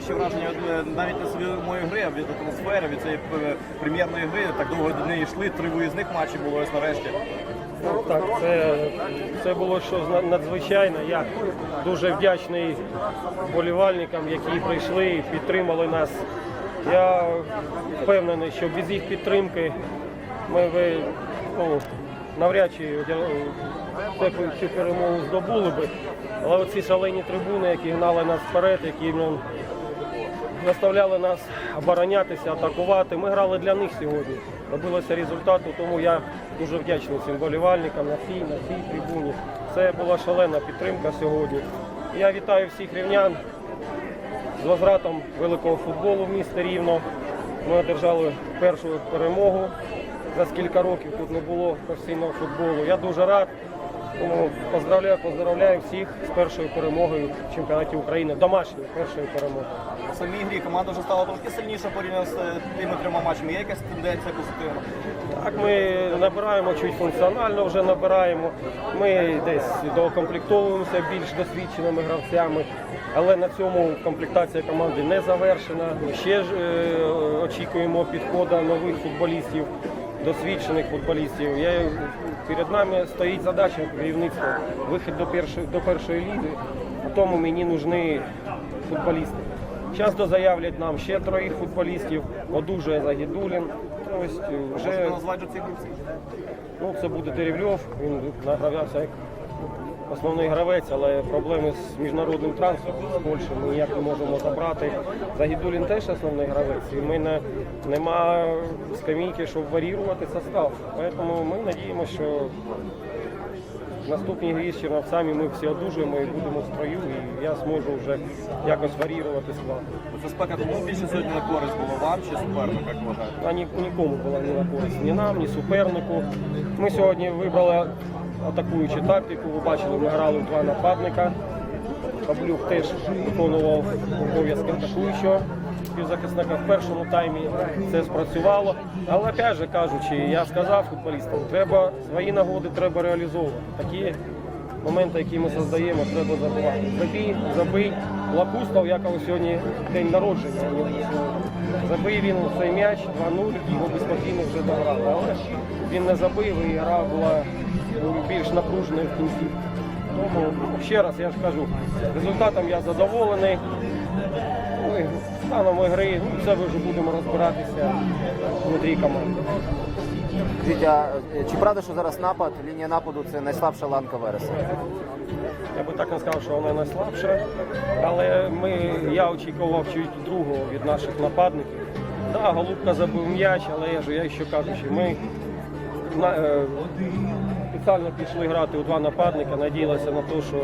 перші враження е, навіть не самої гри, а від атмосфери, від цієї е, прем'єрної гри. Так довго до неї йшли. Три виїзних матчі було ось нарешті. Ну, Так, це, це було щось надзвичайне. Я дуже вдячний вболівальникам, які прийшли і підтримали нас. Я впевнений, що без їх підтримки ми би ну, навряд чи цю, перемогу здобули би. Але оці шалені трибуни, які гнали нас вперед, які ну, заставляли нас оборонятися, атакувати. Ми грали для них сьогодні. Добилося результату, тому я дуже вдячний цим болівальникам на цій, на цій трибуні. Це була шалена підтримка сьогодні. Я вітаю всіх рівнян з возвратом великого футболу в місті Рівно. Ми одержали першу перемогу. За скільки років тут не було професійного футболу. Я дуже рад. Тому поздравляю, поздравляю всіх з першою перемогою в чемпіонаті України, домашньою першою перемогою. У самій грі команда вже стала трохи сильніша порівняно з тими трьома матчами. Є якась тенденція позитивна? Так, ми набираємо чуть функціонально вже набираємо. Ми десь доукомплектовуємося більш досвідченими гравцями, але на цьому комплектація команди не завершена. Ми ще ж е, очікуємо підходу нових футболістів, досвідчених футболістів. Я, перед нами стоїть задача керівництва вихід до першої, до першої ліги, тому мені нужні футболісти. Зараз дозаявлять нам ще троїх футболістів, одужує Загідулін. Тобто вже Можете назвати цих? Ну, це буде Деревльов, він награвався як основний гравець, але проблеми з міжнародним трансфером з Польщі ми ніяк не можемо забрати. Загідулін теж основний гравець, і ми не, нема скамійки, щоб варіювати состав. Тому ми надіємося, що в наступній грі Черновцями ми всі одужуємо і будемо в строю, і я зможу вже якось варіювати склад. Це спека кому більше сьогодні на користь було вам чи супернику, як вважаєте? а ні, нікому була не на користь, ні нам, ні супернику. Ми сьогодні вибрали атакуючу тактику. Ви бачили, ми грали в два нападника. Каблюк теж виконував обов'язки атакуючого півзахисника в першому таймі. Це спрацювало. Але опять же кажучи, я сказав футболістам, треба свої нагоди треба реалізовувати. Такі моменти, які ми создаємо, треба забувати. Забій, забий. Лакустов, якого сьогодні день народження. Забив він цей м'яч 2-0, його би спокійно вже дограли. Але він не забив і гра була ну, більш напруженою в кінці. Тому ну, ще раз я ж кажу, результатом я задоволений. Ну, станом гри, ну, це ми вже будемо розбиратися внутрі команди. Скажіть, е, чи правда, що зараз напад, лінія нападу це найслабша ланка Вереса? Я би так не сказав, що вона найслабша, але ми, я очікував чуть другого від наших нападників. Да, Голубка забив м'яч, але я ж я ще кажу, що ми на, е, спеціально пішли грати у два нападника, надіялися на те, що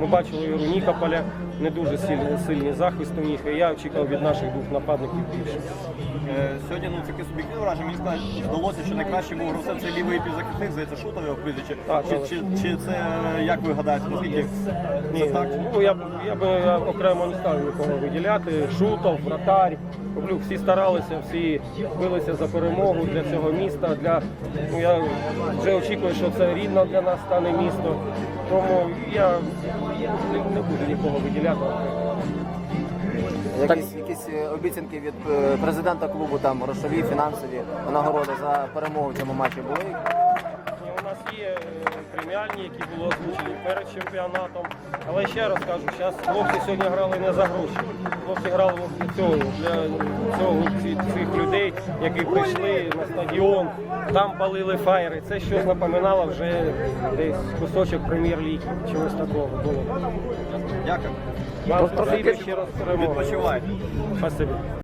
ми бачили Іру Нікополя, не дуже сильний, сильний захист у них, і я очікував від наших двох нападників більше. Е, Сьогодні ну таке суб'єктивне враження. Мені сказали, здалося, що найкращим був гравцем це лівий півзахисник, здається, шутов його прізвище. Так, Чи, але- чи, чи це як ви гадаєте, наскільки це Ні, так? ну я б я би я окремо не ставив нікого виділяти. Шутов, вратарь. Коблюк, всі старалися, всі билися за перемогу для цього міста. Для ну я вже очікую, що це рідно для нас стане місто. Тому я не, не буду нікого виділяти. Якісь, якісь е, обіцянки від е, президента клубу, там грошові, фінансові нагороди за перемогу в цьому матчі були? У нас є е, преміальні, які були озвучені перед чемпіонатом. Але ще раз кажу, зараз хлопці сьогодні грали не за гроші. Хлопці грали для цього, для цього цих людей, які прийшли на стадіон, там палили фаєри. Це щось напоминало вже десь кусочок прем'єр-ліги. Чогось такого було. Дякую. Вам спасибі ще раз перемогу. Відпочивайте. Спасибі.